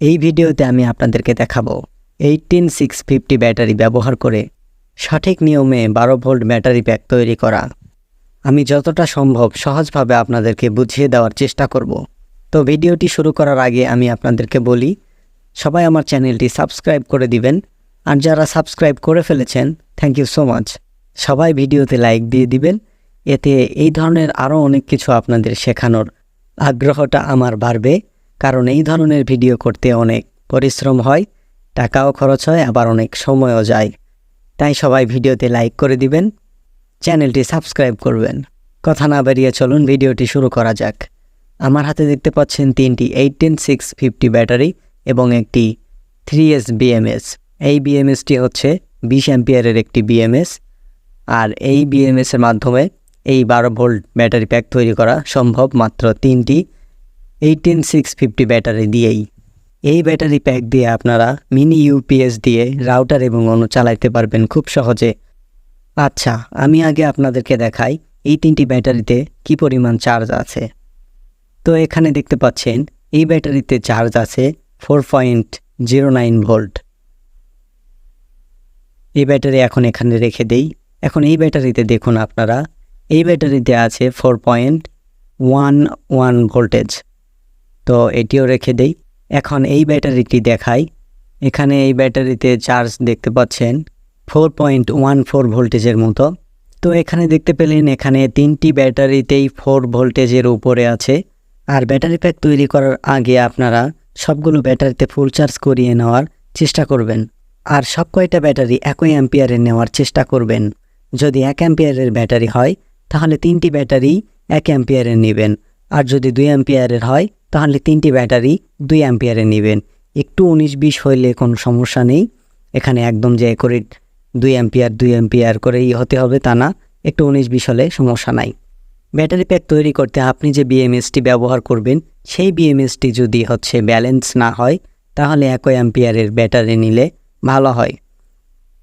এই ভিডিওতে আমি আপনাদেরকে দেখাবো এইটিন সিক্স ফিফটি ব্যাটারি ব্যবহার করে সঠিক নিয়মে বারো ভোল্ট ব্যাটারি প্যাক তৈরি করা। আমি যতটা সম্ভব সহজভাবে আপনাদেরকে বুঝিয়ে দেওয়ার চেষ্টা করব। তো ভিডিওটি শুরু করার আগে আমি আপনাদেরকে বলি, সবাই আমার চ্যানেলটি সাবস্ক্রাইব করে দিবেন। আর যারা সাবস্ক্রাইব করে ফেলেছেন থ্যাংক ইউ সো মাচ সবাই ভিডিওতে লাইক দিয়ে দিবেন। এতে এই ধরনের আরও অনেক কিছু আপনাদের শেখানোর আগ্রহটা আমার বাড়বে। কারণ এই ধরনের ভিডিও করতে অনেক পরিশ্রম হয়, টাকাও খরচ হয়, আবার অনেক সময়ও যায়। তাই সবাই ভিডিওতে লাইক করে দিবেন, চ্যানেলটি সাবস্ক্রাইব করবেন। কথা না বেরিয়ে চলুন ভিডিওটি শুরু করা যাক। আমার হাতে দেখতে পাচ্ছেন তিনটি এইটিন সিক্স ফিফটি ব্যাটারি এবং একটি থ্রি এস বিএমএস এই বিএমএসটি হচ্ছে বিশ অ্যাম্পিয়ারের একটি বিএমএস আর এই বিএমএসের মাধ্যমে এই বারো ভোল্ট ব্যাটারি প্যাক তৈরি করা সম্ভব মাত্র তিনটি এইটিন সিক্স ফিফটি ব্যাটারি দিয়েই। এই ব্যাটারি প্যাক দিয়ে আপনারা মিনি ইউপিএস দিয়ে রাউটার এবং অন্য চালাইতে পারবেন খুব সহজে। আচ্ছা আমি আগে আপনাদেরকে দেখাই এই তিনটি ব্যাটারিতে কি পরিমাণ চার্জ আছে। তো এখানে দেখতে পাচ্ছেন, এই ব্যাটারিতে চার্জ আছে four point zero nine volt এই ব্যাটারি এখন এখানে রেখে দেই। এখন এই ব্যাটারিতে দেখুন আপনারা, এই ব্যাটারিতে আছে four point one one voltage তো এটিও রেখে দেই। এখন এই ব্যাটারিটি দেখাই। এখানে এই ব্যাটারিতে চার্জ দেখতে পাচ্ছেন ফোর পয়েন্ট ওয়ান ফোর ভোল্টেজের মতো। তো এখানে দেখতে পেলেন এখানে তিনটি ব্যাটারিতেই ফোর ভোল্টেজের উপরে আছে। আর ব্যাটারি প্যাক তৈরি করার আগে আপনারা সবগুলো ব্যাটারিতে ফুল চার্জ করিয়ে নেওয়ার চেষ্টা করবেন। আর সব কয়টা ব্যাটারি একই অ্যাম্পিয়ারে নেওয়ার চেষ্টা করবেন। যদি এক অ্যাম্পিয়ারের ব্যাটারি হয়, তাহলে তিনটি ব্যাটারি এক অ্যাম্পিয়ারে নেবেন। আর যদি দুই অ্যাম্পিয়ারের হয়, তাহলে তিনটি ব্যাটারি দুই অ্যাম্পিয়ারে নেবেন। একটু উনিশ বিশ হইলে কোনো সমস্যা নেই। এখানে একদম যে করে দুই অ্যাম্পিয়ার দুই অ্যাম্পিয়ার করেই হতে হবে তা না। একটু উনিশ বিশ হলে সমস্যা নাই। ব্যাটারি প্যাক তৈরি করতে আপনি যে বিএমএসটি ব্যবহার করবেন, সেই বিএমএসটি যদি হচ্ছে ব্যালেন্স না হয়, তাহলে একই অ্যাম্পিয়ারের ব্যাটারি নিলে ভালো হয়।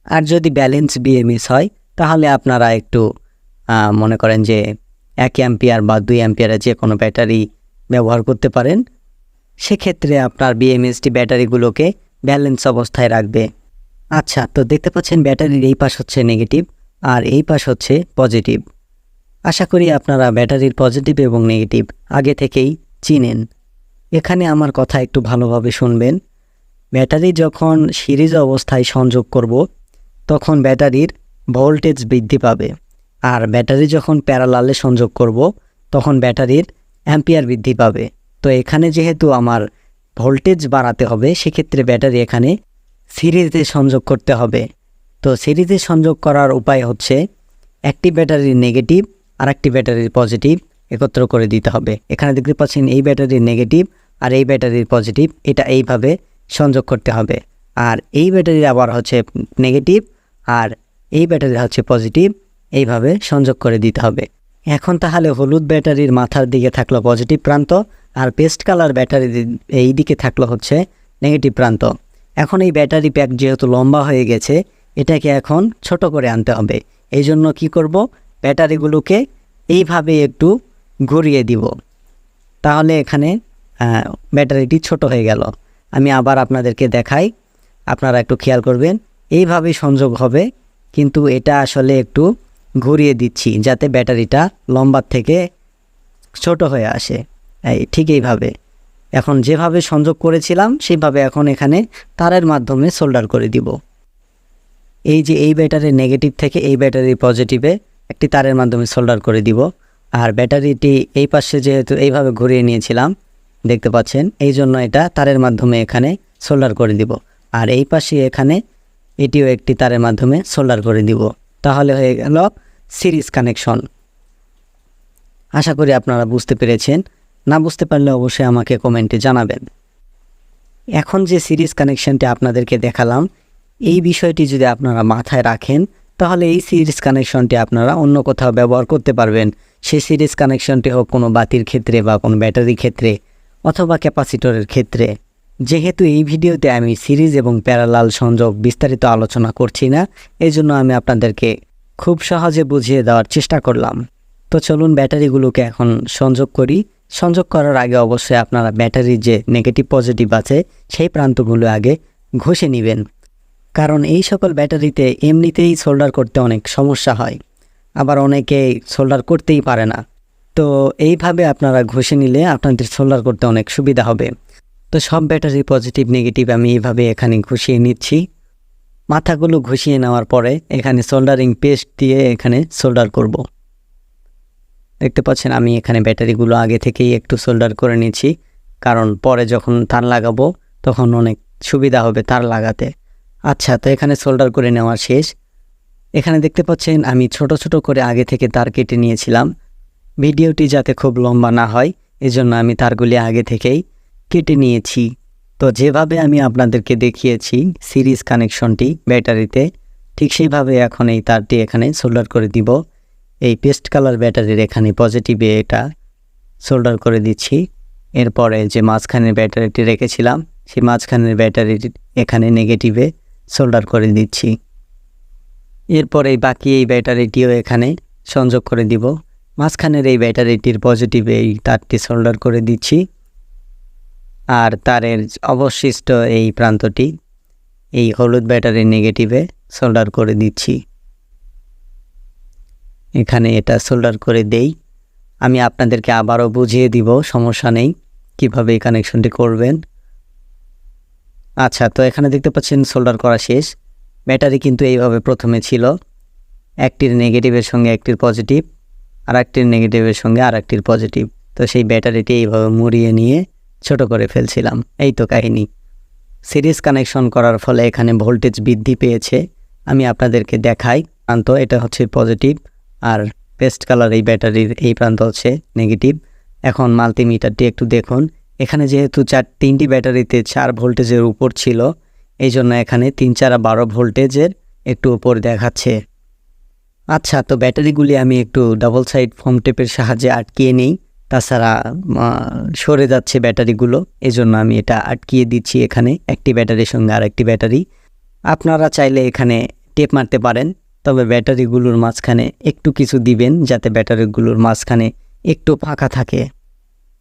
আর যদি ব্যালেন্স বিএমএস হয়, তাহলে আপনারা একটু মনে করেন যে এক অ্যাম্পিয়ার বা দুই অ্যাম্পিয়ারের যে কোনো ব্যাটারি ব্যবহার করতে পারেন, সেক্ষেত্রে আপনার বিএমএসটি ব্যাটারিগুলোকে ব্যালেন্স অবস্থায় রাখবে। আচ্ছা তো দেখতে পাচ্ছেন ব্যাটারির এই পাশ হচ্ছে নেগেটিভ আর এই পাশ হচ্ছে পজিটিভ। আশা করি আপনারা ব্যাটারির পজিটিভ এবং নেগেটিভ আগে থেকেই চিনেন। এখানে আমার কথা একটু ভালোভাবে শুনবেন। ব্যাটারি যখন সিরিজ অবস্থায় সংযোগ করব, তখন ব্যাটারির ভোল্টেজ বৃদ্ধি পাবে। আর ব্যাটারি যখন প্যারালালে সংযোগ করব, তখন ব্যাটারির অ্যাম্পিয়ার বৃদ্ধি পাবে। তো এখানে যেহেতু আমার ভোল্টেজ বাড়াতে হবে, সেক্ষেত্রে ব্যাটারি এখানে সিরিজে সংযোগ করতে হবে। তো সিরিজে সংযোগ করার উপায় হচ্ছে, একটি ব্যাটারির নেগেটিভ আর একটি ব্যাটারির পজিটিভ একত্র করে দিতে হবে। এখানে দেখতে পাচ্ছেন এই ব্যাটারির নেগেটিভ আর এই ব্যাটারির পজিটিভ এটা এইভাবে সংযোগ করতে হবে। আর এই ব্যাটারির আবার হচ্ছে নেগেটিভ আর এই ব্যাটারির হচ্ছে পজিটিভ এইভাবে সংযোগ করে দিতে হবে। এখন তাহলে হলুদ ব্যাটারির মাথার দিকে থাকল পজিটিভ প্রান্ত আর পেস্ট কালার ব্যাটারি এই দিকে থাকল হচ্ছে নেগেটিভ প্রান্ত। এখন এই ব্যাটারি প্যাক যেহেতু লম্বা হয়ে গেছে, এটাকে এখন ছোট করে আনতে হবে। এই জন্য কী করব? ব্যাটারিগুলোকে এইভাবে একটু ঘুরিয়ে দিব। তাহলে এখানে ব্যাটারিটি ছোট হয়ে গেল। আমি আবার আপনাদেরকে দেখাই। আপনারা একটু খেয়াল করবেন, এইভাবে সংযোগ হবে, কিন্তু এটা আসলে একটু ঘুরিয়ে দিচ্ছি যাতে ব্যাটারিটা লম্বার থেকে ছোট হয়ে আসে। এই ঠিক এইভাবে। এখন যেভাবে সংযোগ করেছিলাম, সেভাবে এখন এখানে তারের মাধ্যমে সোল্ডার করে দিব। এই যে এই ব্যাটারির নেগেটিভ থেকে এই ব্যাটারির পজিটিভে একটি তারের মাধ্যমে সোল্ডার করে দিব। আর ব্যাটারিটি এই পাশে যেহেতু এইভাবে ঘুরিয়ে নিয়েছিলাম, দেখতে পাচ্ছেন, এই জন্য এটা তারের মাধ্যমে এখানে সোল্ডার করে দিব। আর এই পাশে এখানে এটিও একটি তারের মাধ্যমে সোল্ডার করে দিব। তাহলে হয়ে গেল সিরিজ কানেকশন। আশা করি আপনারা বুঝতে পেরেছেন। না বুঝতে পারলে অবশ্যই আমাকে কমেন্টে জানাবেন। এখন যে সিরিজ কানেকশনটি আপনাদেরকে দেখালাম, এই বিষয়টি যদি আপনারা মাথায় রাখেন, তাহলে এই সিরিজ কানেকশনটি আপনারা অন্য কোথাও ব্যবহার করতে পারবেন। সেই সিরিজ কানেকশনটি হোক কোনো বাতির ক্ষেত্রে বা কোনো ব্যাটারির ক্ষেত্রে অথবা ক্যাপাসিটরের ক্ষেত্রে। যেহেতু এই ভিডিওতে আমি সিরিজ এবং প্যারালাল সংযোগ বিস্তারিত আলোচনা করছি না এই জন্য আমি আপনাদেরকে খুব সহজে বুঝিয়ে দেওয়ার চেষ্টা করলাম। তো চলুন ব্যাটারিগুলোকে এখন সংযোগ করি। সংযোগ করার আগে অবশ্যই আপনারা ব্যাটারির যে নেগেটিভ পজিটিভ আছে, সেই প্রান্তগুলো আগে ঘষে নেবেন। কারণ এই সকল ব্যাটারিতে এমনিতেই সোল্ডার করতে অনেক সমস্যা হয়। আবার অনেকে সোল্ডার করতেই পারে না। তো এইভাবে আপনারা ঘষে নিলে আপনাদের সোল্ডার করতে অনেক সুবিধা হবে। তো সব ব্যাটারি পজিটিভ নেগেটিভ আমি এইভাবে এখানে ঘষিয়ে নিচ্ছি। মাথাগুলো ঘষিয়ে নেওয়ার পরে এখানে সোল্ডারিং পেস্ট দিয়ে এখানে সোল্ডার করব। দেখতে পাচ্ছেন, আমি এখানে ব্যাটারিগুলো আগে থেকেই একটু সোল্ডার করে নিয়েছি। কারণ পরে যখন তার লাগাবো, তখন অনেক সুবিধা হবে তার লাগাতে। আচ্ছা তো এখানে সোল্ডার করে নেওয়া শেষ। এখানে দেখতে পাচ্ছেন, আমি ছোট ছোট করে আগে থেকে তার কেটে নিয়েছিলাম। ভিডিওটি যাতে খুব লম্বা না হয়, এজন্য আমি তারগুলি আগে থেকেই কেটে নিয়েছি। তো যেভাবে আমি আপনাদেরকে দেখিয়েছি সিরিজ কানেকশনটি ব্যাটারিতে, ঠিক সেইভাবে এখন এই তারটি এখানে সোল্ডার করে দিব। এই পেস্ট কালার ব্যাটারির এখানে পজিটিভে এটা সোল্ডার করে দিচ্ছি। এরপরে যে মাঝখানের ব্যাটারিটি রেখেছিলাম, সেই মাঝখানের ব্যাটারির এখানে নেগেটিভে সোল্ডার করে দিচ্ছি। এরপরে বাকি এই ব্যাটারিটিও এখানে সংযোগ করে দিব। মাঝখানের এই ব্যাটারিটির পজিটিভে এই তারটি সোল্ডার করে দিচ্ছি। আর তারের অবশিষ্ট এই প্রান্তটি, এই হলুদ ব্যাটারির নেগেটিভে সোল্ডার করে দিচ্ছি। এখানে এটা সোল্ডার করে দেই। আমি আপনাদেরকে আবারও বুঝিয়ে দিব, সমস্যা নেই, কীভাবে এই কানেকশনটি করবেন। আচ্ছা তো এখানে দেখতে পাচ্ছেন সোল্ডার করা শেষ। ব্যাটারি কিন্তু এইভাবে প্রথমে ছিল। একটির নেগেটিভের সঙ্গে একটির পজিটিভ আর একটির নেগেটিভের সঙ্গে আর একটির পজিটিভ। তো সেই ব্যাটারিটি এইভাবে মুড়িয়ে নিয়ে ছোট করে ফেলছিলাম, এই তো কাহিনী। সিরিজ কানেকশন করার ফলে এখানে ভোল্টেজ বৃদ্ধি পেয়েছে। আমি আপনাদেরকে দেখাই প্রান্ত এটা হচ্ছে পজিটিভ, আর পেস্ট কালার এই ব্যাটারির এই প্রান্ত হচ্ছে নেগেটিভ। এখন মাল্টিমিটারটি একটু দেখুন, এখানে যেহেতু চার, তিনটি ব্যাটারিতে চার ভোল্টেজের উপর ছিল, এই জন্য এখানে তিন চার বারো ভোল্টেজের একটু উপর দেখাচ্ছে। আচ্ছা তো ব্যাটারিগুলি আমি একটু ডাবল সাইড ফোম টেপের সাহায্যে আটকিয়ে নিই। তাছাড়া সরে যাচ্ছে ব্যাটারিগুলো। এজন্য আমি এটা আটকিয়ে দিচ্ছি এখানে একটি ব্যাটারির সঙ্গে আর একটি ব্যাটারি। আপনারা চাইলে এখানে টেপ মারতে পারেন, তবে ব্যাটারিগুলোর মাঝখানে একটু কিছু দিবেন যাতে ব্যাটারিগুলোর মাঝখানে একটু ফাঁকা থাকে।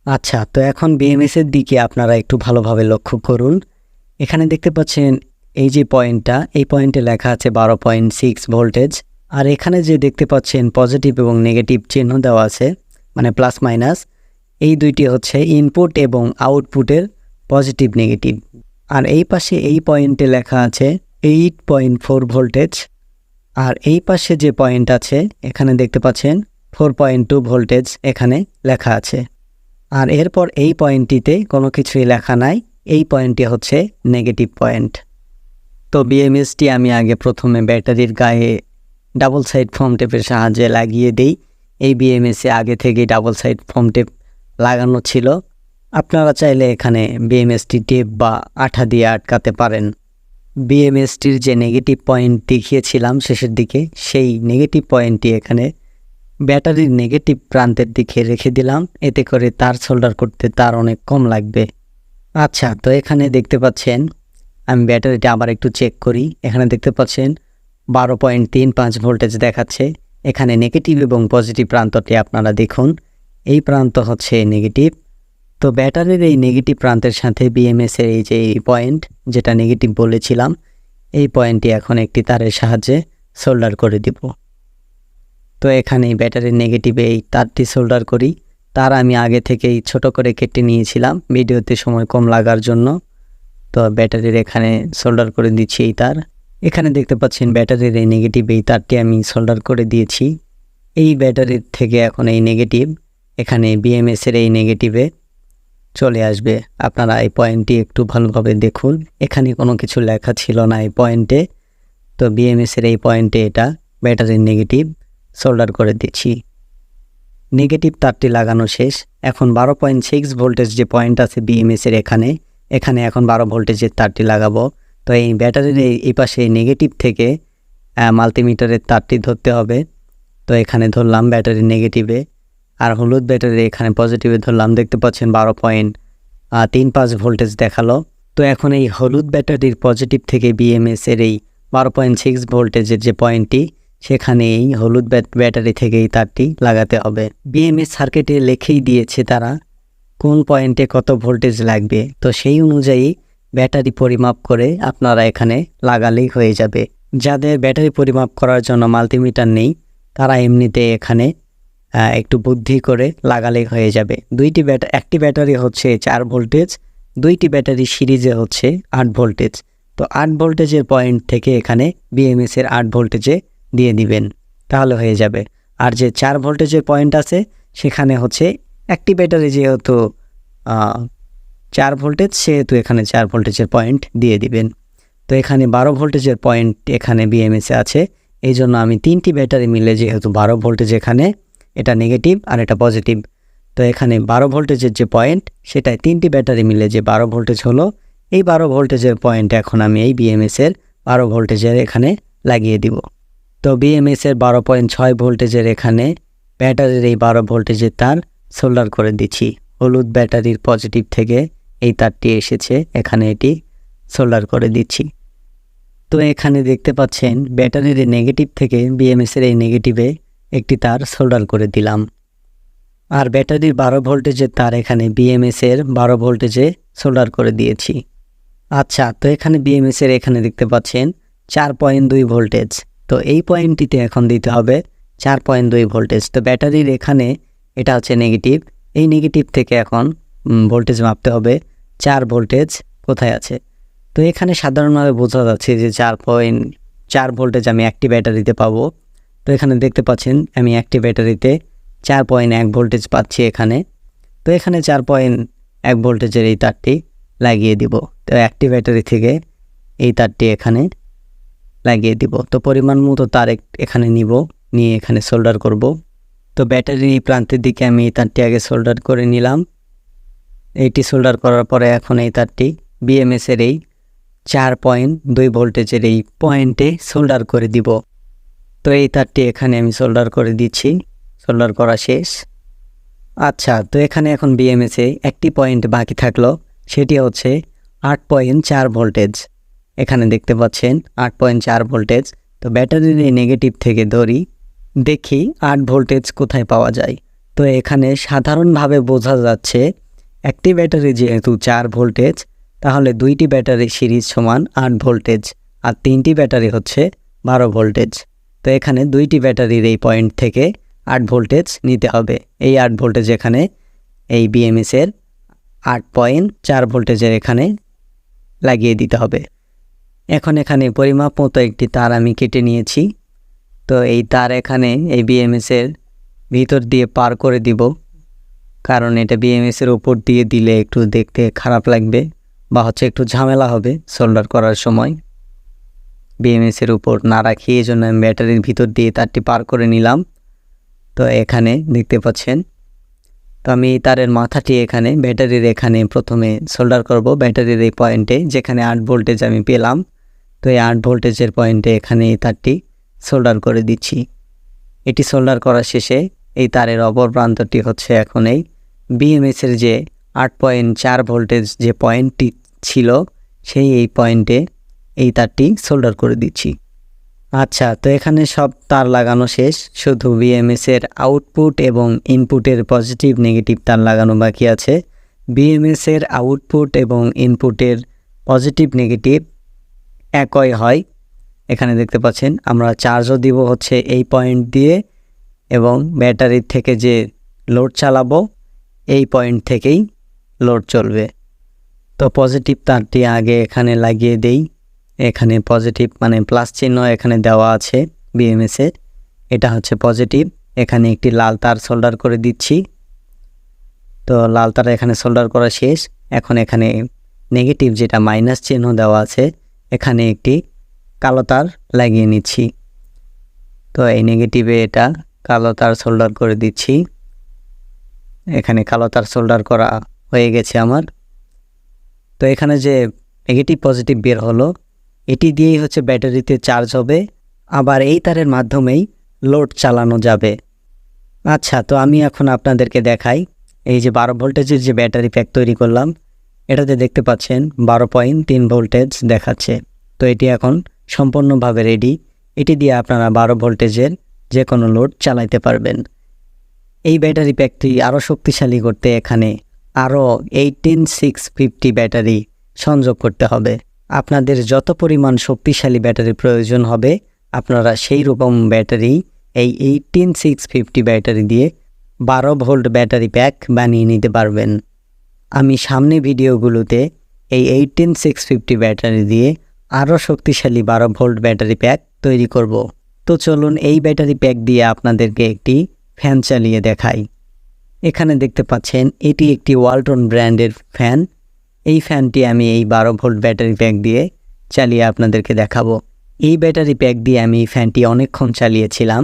আচ্ছা তো এখন বিএমএসের দিকে আপনারা একটু ভালোভাবে লক্ষ্য করুন। এখানে দেখতে পাচ্ছেন এই যে পয়েন্টটা, এই পয়েন্টে লেখা আছে বারো পয়েন্ট সিক্স ভোল্টেজ। আর এখানে যে দেখতে পাচ্ছেন পজিটিভ এবং নেগেটিভ চিহ্ন দেওয়া আছে মানে প্লাস মাইনাস এই দুইটি হচ্ছে ইনপুট এবং আউটপুটের পজিটিভ নেগেটিভ আর এই পাশে এই পয়েন্টে লেখা আছে এইট পয়েন্ট ফোর ভোল্টেজ আর এই পাশে যে পয়েন্ট আছে, এখানে দেখতে পাচ্ছেন ফোর পয়েন্ট টু ভোল্টেজ এখানে লেখা আছে। আর এরপর এই পয়েন্টটিতে কোনো কিছুই লেখা নাই, এই পয়েন্টটি হচ্ছে নেগেটিভ পয়েন্ট তো বিএমএসটি আমি আগে প্রথমে ব্যাটারির গায়ে ডাবল সাইড ফর্ম টেপের সাহায্যে লাগিয়ে দিই। এই বিএমএসে আগে থেকে ডাবল সাইড ফর্ম টেপ লাগানো ছিল। আপনারা চাইলে এখানে বিএমএসটি টেপ বা আঠা দিয়ে আটকাতে পারেন। বিএমএসটির যে নেগেটিভ পয়েন্ট দেখিয়েছিলাম শেষের দিকে, সেই নেগেটিভ পয়েন্টটি এখানে ব্যাটারির নেগেটিভ প্রান্তের দিকে রেখে দিলাম। এতে করে তার সোল্ডার করতে তার অনেক কম লাগবে। আচ্ছা তো এখানে দেখতে পাচ্ছেন, আমি ব্যাটারিটা আবার একটু চেক করি। এখানে দেখতে পাচ্ছেন, বারো পয়েন্ট তিন পাঁচ ভোল্টেজ দেখাচ্ছে। এখানে নেগেটিভ এবং পজিটিভ প্রান্তটি আপনারা দেখুন। এই প্রান্ত হচ্ছে নেগেটিভ তো ব্যাটারির এই নেগেটিভ প্রান্তের সাথে বিএমএসের এই যে পয়েন্ট যেটা নেগেটিভ বলেছিলাম, এই পয়েন্টটি এখন একটি তারের সাহায্যে সোল্ডার করে দিব। তো এখানে ব্যাটারির নেগেটিভে এই তারটি সোল্ডার করি। তার আমি আগে থেকেই ছোট করে কেটে নিয়েছিলাম, ভিডিওতে সময় কম লাগার জন্য। তো ব্যাটারির এখানে সোল্ডার করে দিচ্ছি এই তার। এখানে দেখতে পাচ্ছেন ব্যাটারির এই নেগেটিভ এই তারটি আমি সোল্ডার করে দিয়েছি। এই ব্যাটারির থেকে এখন এই নেগেটিভ এখানে বিএমএসের এই নেগেটিভে চলে আসবে। আপনারা এই পয়েন্টটি একটু ভালোভাবে দেখুন। এখানে কোনো কিছু লেখা ছিল না এই পয়েন্টে তো বিএমএসের এই পয়েন্টে এটা ব্যাটারির নেগেটিভ সোল্ডার করে দিচ্ছি নেগেটিভ তারটি লাগানো শেষ। এখন বারো পয়েন্ট সিক্স ভোল্টেজ যে পয়েন্ট আছে বিএমএসের এখানে এখানে এখন বারো ভোল্টেজের তারটি লাগাবো। তো এই ব্যাটারির এই পাশে নেগেটিভ থেকে মাল্টিমিটারের তারটি ধরতে হবে। তো এখানে ধরলাম ব্যাটারি নেগেটিভে আর হলুদ ব্যাটারি এখানে পজিটিভে ধরলাম। দেখতে পাচ্ছেন বারো পয়েন্ট তিন পাঁচ ভোল্টেজ দেখাল। তো এখন এই হলুদ ব্যাটারির পজিটিভ থেকে বিএমএস এর এই বারো পয়েন্ট সিক্স ভোল্টেজের যে পয়েন্টটি সেখানে এই হলুদ ব্যাটারি থেকে এই তারটি লাগাতে হবে। বিএমএস সার্কিটে লেখেই দিয়েছে তারা কোন পয়েন্টে কত ভোল্টেজ লাগবে। তো সেই অনুযায়ী ব্যাটারি পরিমাপ করে আপনারা এখানে লাগালেই হয়ে যাবে। যাদের ব্যাটারি পরিমাপ করার জন্য মাল্টিমিটার নেই, তারা এমনিতে এখানে একটু বুদ্ধি করে লাগালেই হয়ে যাবে। দুইটি ব্যাটা, একটি ব্যাটারি হচ্ছে চার ভোল্টেজ, দুইটি ব্যাটারি সিরিজে হচ্ছে আট ভোল্টেজ। তো আট ভোল্টেজের পয়েন্ট থেকে এখানে বিএমএস এর আট ভোল্টেজে দিয়ে দিবেন, তাহলে হয়ে যাবে। আর যে চার ভোল্টেজের পয়েন্ট আছে, সেখানে হচ্ছে একটি ব্যাটারি যেহেতু চার ভোল্টেজ সেহেতু এখানে চার ভোল্টেজের পয়েন্ট দিয়ে দিবেন। তো এখানে বারো ভোল্টেজের পয়েন্ট এখানে বিএমএসে আছে। এই জন্য আমি তিনটি ব্যাটারি মিলে যেহেতু বারো ভোল্টেজ এখানে, এটা নেগেটিভ আর এটা পজিটিভ তো এখানে বারো ভোল্টেজের যে পয়েন্ট সেটাই তিনটি ব্যাটারি মিলে যে বারো ভোল্টেজ হলো, এই বারো ভোল্টেজের পয়েন্ট এখন আমি এই বিএমএসের বারো ভোল্টেজের এখানে লাগিয়ে দিব। তো বিএমএসের বারো পয়েন্ট ছয় ভোল্টেজের এখানে ব্যাটারির এই বারো ভোল্টেজের তার সোল্ডার করে দিচ্ছি। হলুদ ব্যাটারির পজিটিভ থেকে এই তারটি এসেছে, এখানে এটি সোল্ডার করে দিচ্ছি। তো এখানে দেখতে পাচ্ছেন, ব্যাটারির নেগেটিভ থেকে বিএমএসের এই নেগেটিভে একটি তার সোল্ডার করে দিলাম। আর ব্যাটারির বারো ভোল্টেজের তার এখানে বিএমএসের বারো ভোল্টেজে সোল্ডার করে দিয়েছি। আচ্ছা তো এখানে বিএমএসের এখানে দেখতে পাচ্ছেন, চার পয়েন্ট দুই ভোল্টেজ তো এই পয়েন্টটিতে এখন দিতে হবে চার পয়েন্ট দুই ভোল্টেজ তো ব্যাটারির এখানে এটা হচ্ছে নেগেটিভ এই নেগেটিভ থেকে এখন ভোল্টেজ মাপতে হবে। চার ভোল্টেজ কোথায় আছে? তো এখানে সাধারণভাবে বোঝা যাচ্ছে যে চার পয়েন্ট চার ভোল্টেজ আমি একটি ব্যাটারিতে পাবো। তো এখানে দেখতে পাচ্ছেন, আমি একটি ব্যাটারিতে চার পয়েন্ট এক ভোল্টেজ পাচ্ছি এখানে। তো এখানে চার পয়েন্ট এক ভোল্টেজের এই তারটি লাগিয়ে দিব। তো একটি ব্যাটারি থেকে এই তারটি এখানে লাগিয়ে দিব। তো পরিমাণ মতো তার এখানে নিব, নিয়ে এখানে সোল্ডার করব। তো ব্যাটারির এই প্রান্তের দিকে আমি এই তারটি আগে সোল্ডার করে নিলাম। এইটি সোল্ডার করার পরে এখন এই তারটি বিএমএসের এই চার পয়েন্ট দুই ভোল্টেজের এই পয়েন্টে সোল্ডার করে দিব। তো এই তারটি এখানে আমি সোল্ডার করে দিচ্ছি। সোল্ডার করা শেষ। আচ্ছা তো এখানে এখন বিএমএসে একটি পয়েন্ট বাকি থাকল। সেটি হচ্ছে আট পয়েন্ট চার ভোল্টেজ এখানে দেখতে পাচ্ছেন আট পয়েন্ট চার ভোল্টেজ তো ব্যাটারির এই নেগেটিভ থেকে ধরি, দেখি আট ভোল্টেজ কোথায় পাওয়া যায়। তো এখানে সাধারণভাবে বোঝা যাচ্ছে একটি ব্যাটারি যেহেতু চার ভোল্টেজ, তাহলে দুইটি ব্যাটারি সিরিজ সমান আট ভোল্টেজ আর তিনটি ব্যাটারি হচ্ছে বারো ভোল্টেজ। তো এখানে দুইটি ব্যাটারির এই পয়েন্ট থেকে আট ভোল্টেজ নিতে হবে। এই আট ভোল্টেজ এখানে, এই বিএমএসের আট পয়েন্ট চার ভোল্টেজের এখানে লাগিয়ে দিতে হবে। এখন এখানে পরিমাপ মতো একটি তার আমি কেটে নিয়েছি। তো এই তার এখানে এই বিএমএসের ভিতর দিয়ে পার করে দিব। কারণ এটা বিএমএসের উপর দিয়ে দিলে একটু দেখতে খারাপ লাগবে বা হচ্ছে একটু ঝামেলা হবে সোল্ডার করার সময়। বিএমএসের উপর না রাখি এই জন্য আমি ব্যাটারির ভিতর দিয়ে তারটি পার করে নিলাম। তো এখানে দেখতে পাচ্ছেন, তো আমি তারের মাথাটি এখানে, ব্যাটারির এখানে প্রথমে সোল্ডার করব। ব্যাটারির এই পয়েন্টে যেখানে আট ভোল্টেজ আমি পেলাম, তো এই আট ভোল্টেজের পয়েন্টে এখানে এই তারটি সোল্ডার করে দিচ্ছি। এটি সোল্ডার করা শেষে এই তারের অপর প্রান্তটি হচ্ছে এখন এই বিএমএসের যে আট পয়েন্ট চার ভোল্টেজ যে পয়েন্টটি ছিল, সেই এই পয়েন্টে এই তারটি সোল্ডার করে দিচ্ছি। আচ্ছা তো এখানে সব তার লাগানো শেষ। শুধু বিএমএস এর আউটপুট এবং ইনপুটের পজিটিভ নেগেটিভ তার লাগানো বাকি আছে। বিএমএস এর আউটপুট এবং ইনপুটের পজিটিভ নেগেটিভ একই হয়। এখানে দেখতে পাচ্ছেন, আমরা চার্জও দিব হচ্ছে এই পয়েন্ট দিয়ে এবং ব্যাটারির থেকে যে লোড চালাবো এই পয়েন্ট থেকেই লোড চলবে। তো পজিটিভ তারটি আগে এখানে লাগিয়ে দেই। এখানে পজিটিভ মানে প্লাস চিহ্ন এখানে দেওয়া আছে বিএমএসে এটা হচ্ছে পজিটিভ এখানে একটি লাল তার সোল্ডার করে দিচ্ছি। তো লাল তার এখানে সোল্ডার করা শেষ। এখন এখানে নেগেটিভ যেটা মাইনাস চিহ্ন দেওয়া আছে, এখানে একটি কালো তার লাগিয়ে নিচ্ছি। তো এই নেগেটিভে এটা কালো তার সোল্ডার করে দিচ্ছি। এখানে কালো তার সোল্ডার করা হয়ে গেছে আমার। তো এখানে যে নেগেটিভ পজিটিভ বের হলো, এটি দিয়েই হচ্ছে ব্যাটারিতে চার্জ হবে, আবার এই তারের মাধ্যমেই লোড চালানো যাবে। আচ্ছা তো আমি এখন আপনাদেরকে দেখাই, এই যে বারো ভোল্টেজের যে ব্যাটারি প্যাক তৈরি করলাম, এটাতে দেখতে পাচ্ছেন বারো পয়েন্ট তিন ভোল্টেজ দেখাচ্ছে। তো এটি এখন সম্পূর্ণভাবে রেডি এটি দিয়ে আপনারা বারো ভোল্টেজের যে কোনো লোড চালাইতে পারবেন। এই ব্যাটারি প্যাকটি আরও শক্তিশালী করতে এখানে আরও এইটিন সিক্স ফিফটি ব্যাটারি সংযোগ করতে হবে। আপনাদের যত পরিমাণ শক্তিশালী ব্যাটারি প্রয়োজন হবে, আপনারা সেই রকম ব্যাটারি, এই এইটিন সিক্স ফিফটি ব্যাটারি দিয়ে বারো ভোল্ট ব্যাটারি প্যাক বানিয়ে নিতে পারবেন। আমি সামনে ভিডিওগুলোতে এই এইটিন সিক্স ফিফটি ব্যাটারি দিয়ে আরও শক্তিশালী বারো ভোল্ট ব্যাটারি প্যাক তৈরি করব। তো চলুন এই ব্যাটারি প্যাক দিয়ে আপনাদেরকে একটি ফ্যান চালিয়ে দেখাই। এখানে দেখতে পাচ্ছেন, এটি একটি ওয়ালটন ব্র্যান্ডের ফ্যান। এই ফ্যানটি আমি এই বারো ভোল্ট ব্যাটারি প্যাক দিয়ে চালিয়ে আপনাদেরকে দেখাবো। এই ব্যাটারি প্যাক দিয়ে আমি ফ্যানটি অনেকক্ষণ চালিয়েছিলাম,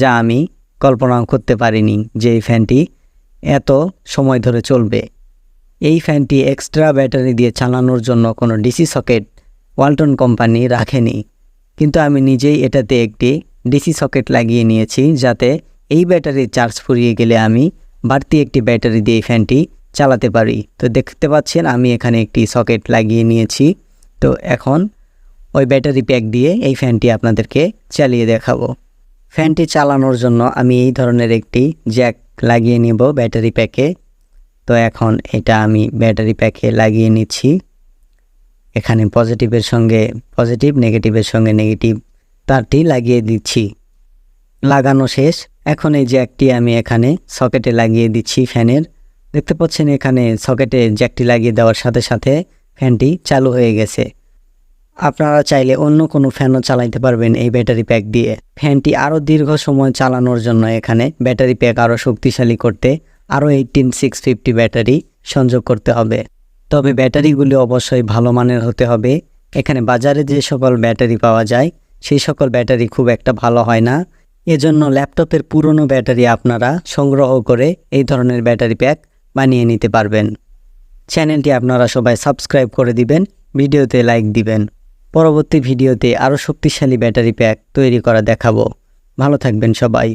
যা আমি কল্পনাও করতে পারিনি যে এই ফ্যানটি এত সময় ধরে চলবে। এই ফ্যানটি এক্সট্রা ব্যাটারি দিয়ে চালানোর জন্য কোনো ডিসি সকেট ওয়ালটন কোম্পানি রাখেনি। কিন্তু আমি নিজেই এটাতে একটি ডিসি সকেট লাগিয়ে নিয়েছি, যাতে এই ব্যাটারির চার্জ ফুরিয়ে গেলে আমি বাড়তি একটি ব্যাটারি দিয়ে ফ্যানটি চালাতে পারি। তো দেখতে পাচ্ছেন, আমি এখানে একটি সকেট লাগিয়ে নিয়েছি। তো এখন ওই ব্যাটারি প্যাক দিয়ে এই ফ্যানটি আপনাদেরকে চালিয়ে দেখাবো। ফ্যানটি চালানোর জন্য আমি এই ধরনের একটি জ্যাক লাগিয়ে নিব ব্যাটারি প্যাকে তো এখন এটা আমি ব্যাটারি প্যাকে লাগিয়ে নিচ্ছি। এখানে পজিটিভের সঙ্গে পজিটিভ নেগেটিভের সঙ্গে নেগেটিভ তারটি লাগিয়ে দিচ্ছি। লাগানো শেষ। এখন এই জ্যাকটি আমি এখানে সকেটে লাগিয়ে দিচ্ছি ফ্যানের। দেখতে পাচ্ছেন এখানে সকেটে জ্যাকটি লাগিয়ে দেওয়ার সাথে সাথে ফ্যানটি চালু হয়ে গেছে। আপনারা চাইলে অন্য কোনো ফ্যানও চালাইতে পারবেন এই ব্যাটারি প্যাক দিয়ে। ফ্যানটি আরও দীর্ঘ সময় চালানোর জন্য এখানে ব্যাটারি প্যাক আরও শক্তিশালী করতে আরও এইটিন সিক্স ফিফটি ব্যাটারি সংযোগ করতে হবে। তবে ব্যাটারিগুলি অবশ্যই ভালো মানের হতে হবে। এখানে বাজারে যে সকল ব্যাটারি পাওয়া যায়, সেই সকল ব্যাটারি খুব একটা ভালো হয় না। এজন্য ল্যাপটপের পুরনো ব্যাটারি আপনারা সংগ্রহ করে এই ধরনের ব্যাটারি প্যাক বানিয়ে নিতে পারবেন। চ্যানেলটি আপনারা সবাই সাবস্ক্রাইব করে দিবেন, ভিডিওতে লাইক দিবেন। পরবর্তী ভিডিওতে আরও শক্তিশালী ব্যাটারি প্যাক তৈরি করা দেখাবো। ভালো থাকবেন সবাই।